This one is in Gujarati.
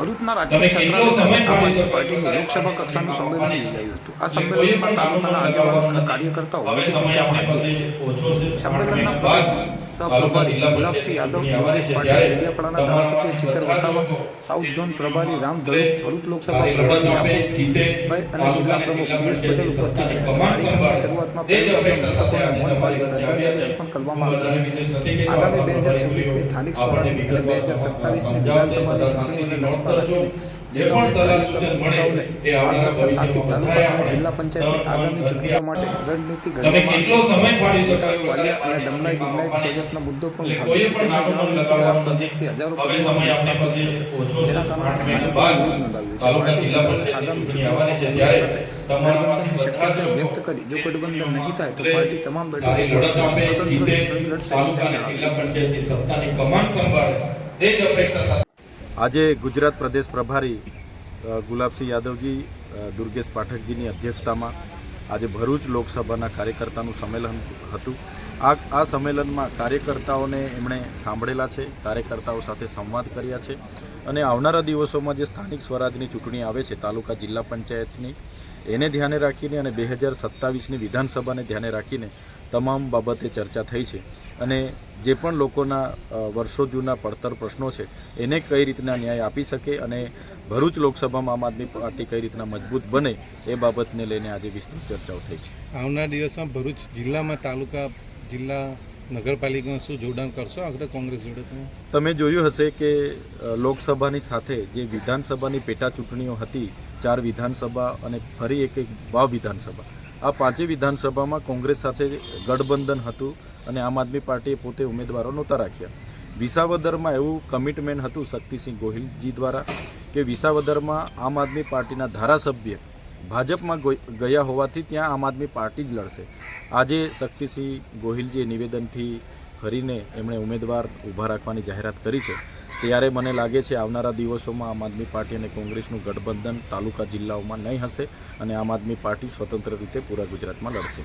ભરૂચના પાર્ટીનું લોકસભા કક્ષાનું સંમેલન યોજાયું હતું. આ સંમેલનમાં તાલુકાના આગેવાનો અને કાર્યકર્તાઓ મોટી સંખ્યામાં સંમેલનના પણ પ્રદેશ તાલુકા સહ જિલ્લા પ્રભારી ગુલાબસિંહ યાદવ યુવરાજ પાટીલ ડેડિયાપાડાના ધારાસભ્ય જીતર વસાવા સાઉથ ઝોન પ્રભારી રામ ધડુ ભરૂચ લોકસભા પ્રભારી અને જિલ્લા પ્રમુખ પિયુષ પટેલ ઉપસ્થિત રહ્યા શરૂઆતમાં અપેક્ષા મૌન શ્રદ્ધાંજલિ અર્પણ છે. કરવામાં આવી. આગામી બે હજાર છવ્વીસની સ્થાનિક આપણને અને બે વિગતવાર સમજાવશે, બધા શાંતિથી નોટ કરજો. જે પણ સલાહ સૂચન મળે એ આવનારા ભવિષ્યમાં બધાએ જિલ્લા પંચાયતની આગામી ચૂંટણીઓ માટે રણનીતિ તમે કેટલો સમય પાડી શકો એ અને વધારે ડમલાઈ પાણી મુદ્દો પણ નથી. હવે સમય આપણે પાસે ઓછો છે જેના મહિના બાદ વિરોધ નોંધાવ્યો છે. તાલુકા જિલ્લા આગામી પંચાયતની ચૂંટણી આવવાની છે ત્યારે તમારામાંથી બધા વ્યક્ત કરી જો ગઠબંધન નહીં થાય તો પાર્ટી તમામ બેઠકો લડત આપે જીતે લડશે તાલુકા જિલ્લા પંચાયતની સત્તાની કમાન સંભાળે તે જ અપેક્ષા સાથે. આજે ગુજરાત પ્રદેશ પ્રભારી ગુલાબસિંહ યાદવજી દુર્ગેશ પાઠકજીની અધ્યક્ષતામાં આજે ભરૂચ લોકસભાના કાર્યકર્તાનું સંમેલન હતું. આ આ સંમેલનમાં કાર્યકર્તાઓને એમણે સાંભળેલા છે, કાર્યકર્તાઓ સાથે સંવાદ કર્યા છે અને આવનારા દિવસોમાં જે સ્થાનિક સ્વરાજની ચૂંટણી આવે છે, તાલુકા જિલ્લા પંચાયતની, એને ધ્યાને રાખીને અને બે હજાર સત્તાવીસની વિધાનસભાને ધ્યાને રાખીને તમામ બાબતે ચર્ચા થઈ છે. અને જે પણ લોકોના વર્ષો જૂના પડતર પ્રશ્નો છે એને કઈ રીતના ન્યાય આપી શકે અને ભરૂચ લોકસભામાં આમ આદમી પાર્ટી કઈ રીતના મજબૂત બને એ બાબતને લઈને આજે વિસ્તૃત ચર્ચાઓ થઈ છે. આવનાર દિવસમાં ભરૂચ જિલ્લામાં તાલુકા જિલ્લા નગરપાલિકામાં શું જોડાણ કરશો? આગળ કોંગ્રેસ જોડે તમે? તમે જોયું હશે કે લોકસભાની સાથે જે વિધાનસભાની પેટા ચૂંટણીઓ હતી ચાર વિધાનસભા અને ફરી એક એક વાવ વિધાનસભા આ પાંચેય વિધાનસભામાં કોંગ્રેસ સાથે ગઠબંધન હતું અને આમ આદમી પાર્ટીએ પોતે ઉમેદવારો નહોતા રાખ્યા. વિસાવદરમાં એવું કમિટમેન્ટ હતું શક્તિસિંહ ગોહિલજી દ્વારા કે વિસાવદરમાં આમ આદમી પાર્ટીના ધારાસભ્ય ભાજપમાં ગયા હોવાથી ત્યાં આમ આદમી પાર્ટી જ લડશે. આજે શક્તિસિંહ ગોહિલજીએ નિવેદનથી ફરીને એમણે ઉમેદવાર ઊભા રાખવાની જાહેરાત કરી છે. ત્યારે મને લાગે છે આવનારા દિવસોમાં આમ આદમી પાર્ટી અને કોંગ્રેસનું ગઠબંધન તાલુકા જિલ્લાઓમાં નહીં હશે અને આમ આદમી પાર્ટી સ્વતંત્ર રીતે પૂરા ગુજરાતમાં લડશે.